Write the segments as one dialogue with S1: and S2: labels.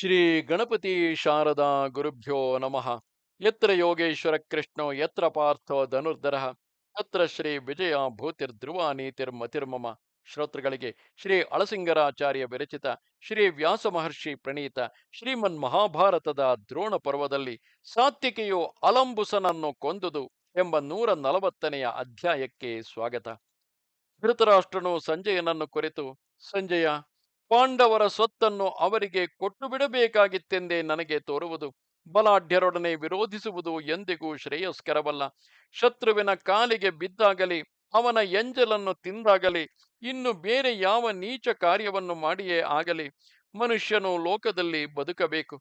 S1: ಶ್ರೀ ಗಣಪತಿ ಶಾರದಾ ಗುರುಭ್ಯೋ ನಮಃ. ಯತ್ರ ಯೋಗೇಶ್ವರ ಕೃಷ್ಣೋ, ಯತ್ರ ಪಾರ್ಥೋ ಧನುರ್ಧರ ಯತ್ರ ಶ್ರೀ ವಿಜಯ ಭೂತಿರ್ಧ್ರುವ ನೀತಿರ್ಮತಿರ್ಮಮ ಶ್ರೋತೃಗಳಿಗೆ ಶ್ರೀ ಅಳಸಿಂಗರಾಚಾರ್ಯ ವಿರಚಿತ, ಶ್ರೀ ವ್ಯಾಸ ಮಹರ್ಷಿ ಪ್ರಣೀತ, ಶ್ರೀಮನ್ ಮಹಾಭಾರತದ ದ್ರೋಣ ಪರ್ವದಲ್ಲಿ ಸಾತ್ವಿಕೆಯು ಅಲಂಬುಸನನ್ನು ಕೊಂದುದು ಎಂಬ ನೂರ ನಲವತ್ತನೆಯ ಅಧ್ಯಾಯಕ್ಕೆ ಸ್ವಾಗತ. ಧೃತರಾಷ್ಟ್ರನು ಸಂಜಯನನ್ನು ಕುರಿತು, ಸಂಜಯ ಪಾಂಡವರ ಸ್ವತ್ತನ್ನು ಅವರಿಗೆ ಕೊಟ್ಟು ಬಿಡಬೇಕಾಗಿತ್ತೆಂದೇ ನನಗೆ ತೋರುವುದು. ಬಲಾಢ್ಯರೊಡನೆ ವಿರೋಧಿಸುವುದು ಎಂದಿಗೂ ಶ್ರೇಯಸ್ಕರವಲ್ಲ. ಶತ್ರುವಿನ ಕಾಲಿಗೆ ಬಿದ್ದಾಗಲಿ, ಅವನ ಎಂಜಲನ್ನು ತಿಂದಾಗಲಿ, ಇನ್ನು ಬೇರೆ ಯಾವ ನೀಚ ಕಾರ್ಯವನ್ನು ಮಾಡಿಯೇ ಆಗಲಿ, ಮನುಷ್ಯನು ಲೋಕದಲ್ಲಿ ಬದುಕಬೇಕು.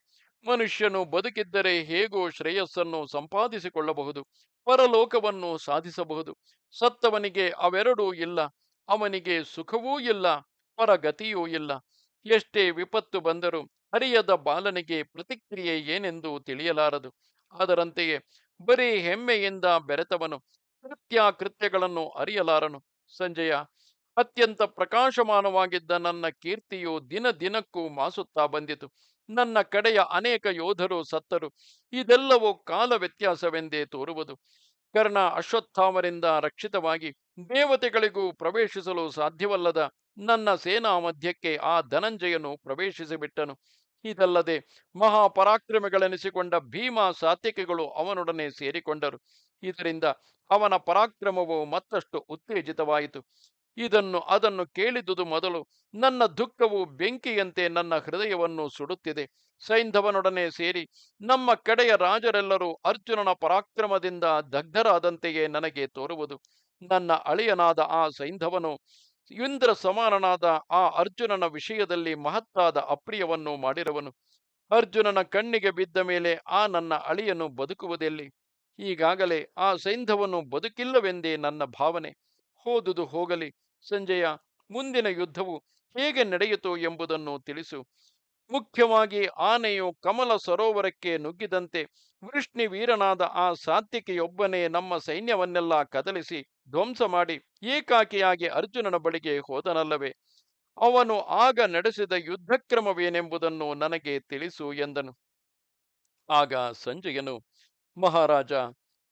S1: ಮನುಷ್ಯನು ಬದುಕಿದ್ದರೆ ಹೇಗೋ ಶ್ರೇಯಸ್ಸನ್ನು ಸಂಪಾದಿಸಿಕೊಳ್ಳಬಹುದು, ಪರಲೋಕವನ್ನು ಸಾಧಿಸಬಹುದು. ಸತ್ತವನಿಗೆ ಅವೆರಡೂ ಇಲ್ಲ, ಅವನಿಗೆ ಸುಖವೂ ಇಲ್ಲ. ಪರಗತಿಯೂ ಇಲ್ಲ. ಎಷ್ಟೇ ವಿಪತ್ತು ಬಂದರೂ ಹರಿಯದ ಬಾಲನಿಗೆ ಪ್ರತಿಕ್ರಿಯೆ ಏನೆಂದು ತಿಳಿಯಲಾರದು. ಅದರಂತೆಯೇ ಬರೀ ಹೆಮ್ಮೆಯಿಂದ ಬೆರೆತವನು ಕೃತ್ಯ ಕೃತ್ಯಗಳನ್ನು ಅರಿಯಲಾರನು. ಸಂಜಯ, ಅತ್ಯಂತ ಪ್ರಕಾಶಮಾನವಾಗಿದ್ದ ನನ್ನ ಕೀರ್ತಿಯು ದಿನ ದಿನಕ್ಕೂ ಮಾಸುತ್ತಾ ಬಂದಿತು. ನನ್ನ ಕಡೆಯ ಅನೇಕ ಯೋಧರು ಸತ್ತರು. ಇದೆಲ್ಲವೂ ಕಾಲ ವ್ಯತ್ಯಾಸವೆಂದೇ ತೋರುವುದು. ಕರ್ಣ ಅಶ್ವತ್ಥಾಮರಿಂದ ರಕ್ಷಿತವಾಗಿ ದೇವತೆಗಳಿಗೂ ಪ್ರವೇಶಿಸಲು ಸಾಧ್ಯವಲ್ಲದ ನನ್ನ ಸೇನಾ ಮಧ್ಯಕ್ಕೆ ಆ ಧನಂಜಯನು ಪ್ರವೇಶಿಸಿಬಿಟ್ಟನು. ಇದಲ್ಲದೆ ಮಹಾಪರಾಕ್ರಮಿಗಳೆನಿಸಿಕೊಂಡ ಭೀಮ ಸಾತ್ವಿಕೆಗಳು ಅವನೊಡನೆ ಸೇರಿಕೊಂಡರು. ಇದರಿಂದ ಅವನ ಪರಾಕ್ರಮವು ಮತ್ತಷ್ಟು ಉತ್ತೇಜಿತವಾಯಿತು. ಇದನ್ನು, ಅದನ್ನು ಕೇಳಿದುದು ಮೊದಲು ನನ್ನ ದುಃಖವು ಬೆಂಕಿಯಂತೆ ನನ್ನ ಹೃದಯವನ್ನು ಸುಡುತ್ತಿದೆ. ಸೈಂಧವನೊಡನೆ ಸೇರಿ ನಮ್ಮ ಕಡೆಯ ರಾಜರೆಲ್ಲರೂ ಅರ್ಜುನನ ಪರಾಕ್ರಮದಿಂದ ದಗ್ಧರಾದಂತೆಯೇ ನನಗೆ ತೋರುವುದು. ನನ್ನ ಅಳಿಯನಾದ ಆ ಸೈಂಧವನು ಇಂದ್ರ ಸಮಾನನಾದ ಆ ಅರ್ಜುನನ ವಿಷಯದಲ್ಲಿ ಮಹತ್ತಾದ ಅಪ್ರಿಯವನ್ನು ಮಾಡಿರುವನು ಅರ್ಜುನನ ಕಣ್ಣಿಗೆ ಬಿದ್ದ ಮೇಲೆ ಆ ನನ್ನ ಅಳಿಯನ್ನು ಬದುಕುವುದೆಲ್ಲಿ? ಈಗಾಗಲೇ ಆ ಸೈಂಧವನ್ನು ಬದುಕಿಲ್ಲವೆಂದೇ ನನ್ನ ಭಾವನೆ. ಹೋದುದು ಹೋಗಲಿ. ಸಂಜಯ ಮುಂದಿನ ಯುದ್ಧವು ಹೇಗೆ ನಡೆಯಿತು ಎಂಬುದನ್ನು ತಿಳಿಸು. ಮುಖ್ಯವಾಗಿ ಆನೆಯು ಕಮಲ ಸರೋವರಕ್ಕೆ ನುಗ್ಗಿದಂತೆ ವೃಷ್ಣಿ ವೀರನಾದ ಆ ಸಾತ್ವಿಕೆಯೊಬ್ಬನೇ ನಮ್ಮ ಸೈನ್ಯವನ್ನೆಲ್ಲ ಕದಲಿಸಿ ಧ್ವಂಸ ಮಾಡಿ ಏಕಾಕಿಯಾಗಿ ಅರ್ಜುನನ ಬಳಿಗೆ ಹೋದನಲ್ಲವೇ? ಅವನು ಆಗ ನಡೆಸಿದ ಯುದ್ಧಕ್ರಮವೇನೆಂಬುದನ್ನು ನನಗೆ ತಿಳಿಸು ಎಂದನು. ಆಗ ಸಂಜಯನು, ಮಹಾರಾಜ,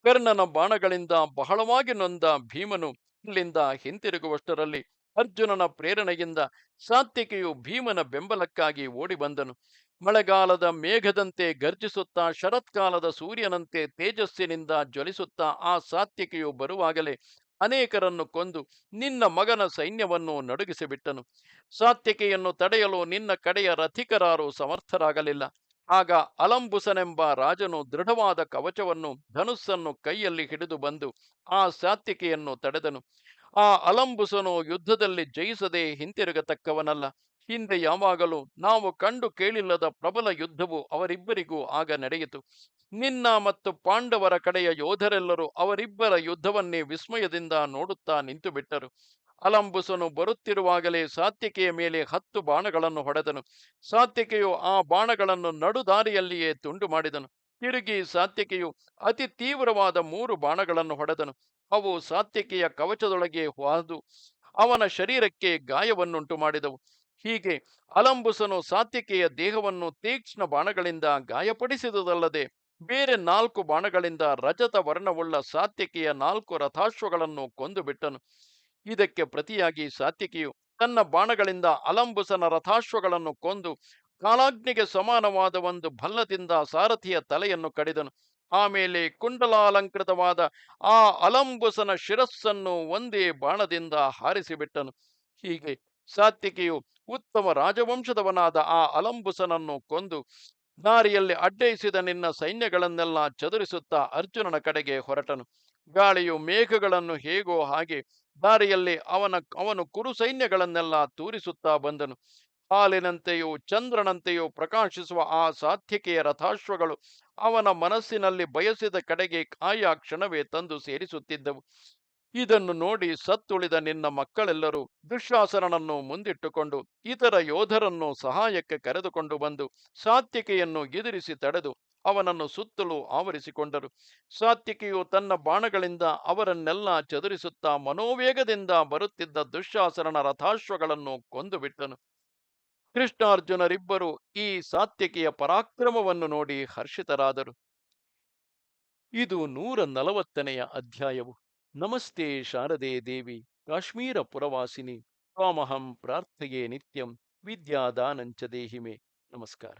S1: ಕರ್ಣನ ಬಾಣಗಳಿಂದ ಬಹಳವಾಗಿ ನೊಂದ ಭೀಮನು ಇಲ್ಲಿಂದ ಹಿಂತಿರುಗುವಷ್ಟರಲ್ಲಿ ಅರ್ಜುನನ ಪ್ರೇರಣೆಯಿಂದ ಸಾತ್ವಿಕೆಯು ಭೀಮನ ಬೆಂಬಲಕ್ಕಾಗಿ ಓಡಿಬಂದನು. ಮಳೆಗಾಲದ ಮೇಘದಂತೆ ಗರ್ಜಿಸುತ್ತಾ ಶರತ್ಕಾಲದ ಸೂರ್ಯನಂತೆ ತೇಜಸ್ಸಿನಿಂದ ಜ್ವಲಿಸುತ್ತಾ ಆ ಸಾತ್ವಿಕೆಯು ಬರುವಾಗಲೇ ಅನೇಕರನ್ನು ಕೊಂದು ನಿನ್ನ ಮಗನ ಸೈನ್ಯವನ್ನು ನಡುಗಿಸಿಬಿಟ್ಟನು. ಸಾತ್ವಿಕೆಯನ್ನು ತಡೆಯಲು ನಿನ್ನ ಕಡೆಯ ರಥಿಕರಾರು ಸಮರ್ಥರಾಗಲಿಲ್ಲ. ಆಗ ಅಲಂಬುಸನೆಂಬ ರಾಜನು ದೃಢವಾದ ಕವಚವನ್ನು ಧನುಸ್ಸನ್ನು ಕೈಯಲ್ಲಿ ಹಿಡಿದು ಬಂದು ಆ ಸಾತ್ವಿಕೆಯನ್ನು ತಡೆದನು. ಆ ಅಲಂಬುಸನು ಯುದ್ಧದಲ್ಲಿ ಜಯಿಸದೆ ಹಿಂತಿರುಗತಕ್ಕವನಲ್ಲ. ಹಿಂದೆ ಯಾವಾಗಲೂ ನಾವು ಕಂಡು ಕೇಳಿಲ್ಲದ ಪ್ರಬಲ ಯುದ್ಧವು ಅವರಿಬ್ಬರಿಗೂ ಆಗ ನಡೆಯಿತು. ನಿನ್ನ ಮತ್ತು ಪಾಂಡವರ ಕಡೆಯ ಯೋಧರೆಲ್ಲರೂ ಅವರಿಬ್ಬರ ಯುದ್ಧವನ್ನೇ ವಿಸ್ಮಯದಿಂದ ನೋಡುತ್ತಾ ನಿಂತು ಬಿಟ್ಟರು ಅಲಂಬುಸನು ಬರುತ್ತಿರುವಾಗಲೇ ಸಾತ್ಯಕೆಯ ಮೇಲೆ ಹತ್ತು ಬಾಣಗಳನ್ನು ಹೊಡೆದನು. ಸಾತ್ಯಕೆಯು ಆ ಬಾಣಗಳನ್ನು ನಡುದಾರಿಯಲ್ಲಿಯೇ ತುಂಡು ಮಾಡಿದನು. ತಿರುಗಿ ಸಾತ್ಯಕಿಯು ಅತಿ ತೀವ್ರವಾದ ಮೂರು ಬಾಣಗಳನ್ನು ಹೊಡೆದನು. ಅವು ಸಾತ್ವಿಕೆಯ ಕವಚದೊಳಗೆ ಹಾದು ಅವನ ಶರೀರಕ್ಕೆ ಗಾಯವನ್ನುಂಟು ಮಾಡಿದವು ಹೀಗೆ ಅಲಂಬುಸನು ಸಾತ್ಯಕೆಯ ದೇಹವನ್ನು ತೀಕ್ಷ್ಣ ಬಾಣಗಳಿಂದ ಗಾಯಪಡಿಸಿದುದಲ್ಲದೆ ಬೇರೆ ನಾಲ್ಕು ಬಾಣಗಳಿಂದ ರಜತ ವರ್ಣವುಳ್ಳ ಸಾತ್ವಿಕೆಯ ನಾಲ್ಕು ರಥಾಶ್ವಗಳನ್ನು ಕೊಂದು ಬಿಟ್ಟನು ಇದಕ್ಕೆ ಪ್ರತಿಯಾಗಿ ಸಾತ್ಯಕಿಯು ತನ್ನ ಬಾಣಗಳಿಂದ ಅಲಂಬುಸನ ರಥಾಶ್ವಗಳನ್ನು ಕೊಂದು ಕಾಲಾಗ್ನಿಗೆ ಸಮಾನವಾದ ಒಂದು ಭಲ್ಲದಿಂದ ಸಾರಥಿಯ ತಲೆಯನ್ನು ಕಡಿದನು. ಆಮೇಲೆ ಕುಂಡಲಾಲಂಕೃತವಾದ ಆ ಅಲಂಬುಸನ ಶಿರಸ್ಸನ್ನು ಒಂದೇ ಬಾಣದಿಂದ ಹಾರಿಸಿಬಿಟ್ಟನು. ಹೀಗೆ ಸಾತ್ವಿಕೆಯು ಉತ್ತಮ ರಾಜವಂಶದವನಾದ ಆ ಅಲಂಬುಸನನ್ನು ಕೊಂದು ದಾರಿಯಲ್ಲಿ ಅಡ್ಡೈಸಿದ ನಿನ್ನ ಸೈನ್ಯಗಳನ್ನೆಲ್ಲ ಚದುರಿಸುತ್ತಾ ಅರ್ಜುನನ ಕಡೆಗೆ ಹೊರಟನು. ಗಾಳಿಯು ಮೇಘಗಳನ್ನು ಹೇಗೋ ಹಾಗೆ ದಾರಿಯಲ್ಲಿ ಅವನ, ಅವನು ಕುರು ಸೈನ್ಯಗಳನ್ನೆಲ್ಲ ತೂರಿಸುತ್ತಾ ಬಂದನು. ಹಾಲಿನಂತೆಯೂ ಚಂದ್ರನಂತೆಯೂ ಪ್ರಕಾಶಿಸುವ ಆ ಸಾತ್ವಿಕೆಯ ರಥಾಶ್ವಗಳು ಅವನ ಮನಸ್ಸಿನಲ್ಲಿ ಬಯಸಿದ ಕಡೆಗೆ ಕಾಯಾಕ್ಷಣವೇ ಕ್ಷಣವೇ ತಂದು ಸೇರಿಸುತ್ತಿದ್ದವು. ಇದನ್ನು ನೋಡಿ ಸತ್ತುಳಿದ ನಿನ್ನ ಮಕ್ಕಳೆಲ್ಲರೂ ದುಶ್ಯಾಸನನನ್ನು ಮುಂದಿಟ್ಟುಕೊಂಡು ಇತರ ಯೋಧರನ್ನು ಸಹಾಯಕ್ಕೆ ಕರೆದುಕೊಂಡು ಬಂದು ಸಾತ್ವಿಕೆಯನ್ನು ಎದುರಿಸಿ ತಡೆದು ಅವನನ್ನು ಸುತ್ತಲೂ ಆವರಿಸಿಕೊಂಡರು. ಸಾತ್ವಿಕೆಯು ತನ್ನ ಬಾಣಗಳಿಂದ ಅವರನ್ನೆಲ್ಲ ಚದುರಿಸುತ್ತಾ ಮನೋವೇಗದಿಂದ ಬರುತ್ತಿದ್ದ ದುಶ್ಯಾಸನನ ರಥಾಶ್ವಗಳನ್ನು ಕೊಂದು ಬಿಟ್ಟನು ಕೃಷ್ಣಾರ್ಜುನರಿಬ್ಬರು ಈ ಸಾತ್ಯಕಿಯ ಪರಾಕ್ರಮವನ್ನು ನೋಡಿ ಹರ್ಷಿತರಾದರು. ಇದು ನೂರ ನಲವತ್ತನೆಯ ಅಧ್ಯಾಯವು. ನಮಸ್ತೆ ಶಾರದೆ ದೇವಿ, ಕಾಶ್ಮೀರ ಪುರವಾಸಿನಿ ತ್ವಾಮಹಂ ಪ್ರಾರ್ಥೆಯೇ ನಿತ್ಯಂ, ವಿದ್ಯಾದಾನಂಚ ದೇಹಿಮೆ. ನಮಸ್ಕಾರ.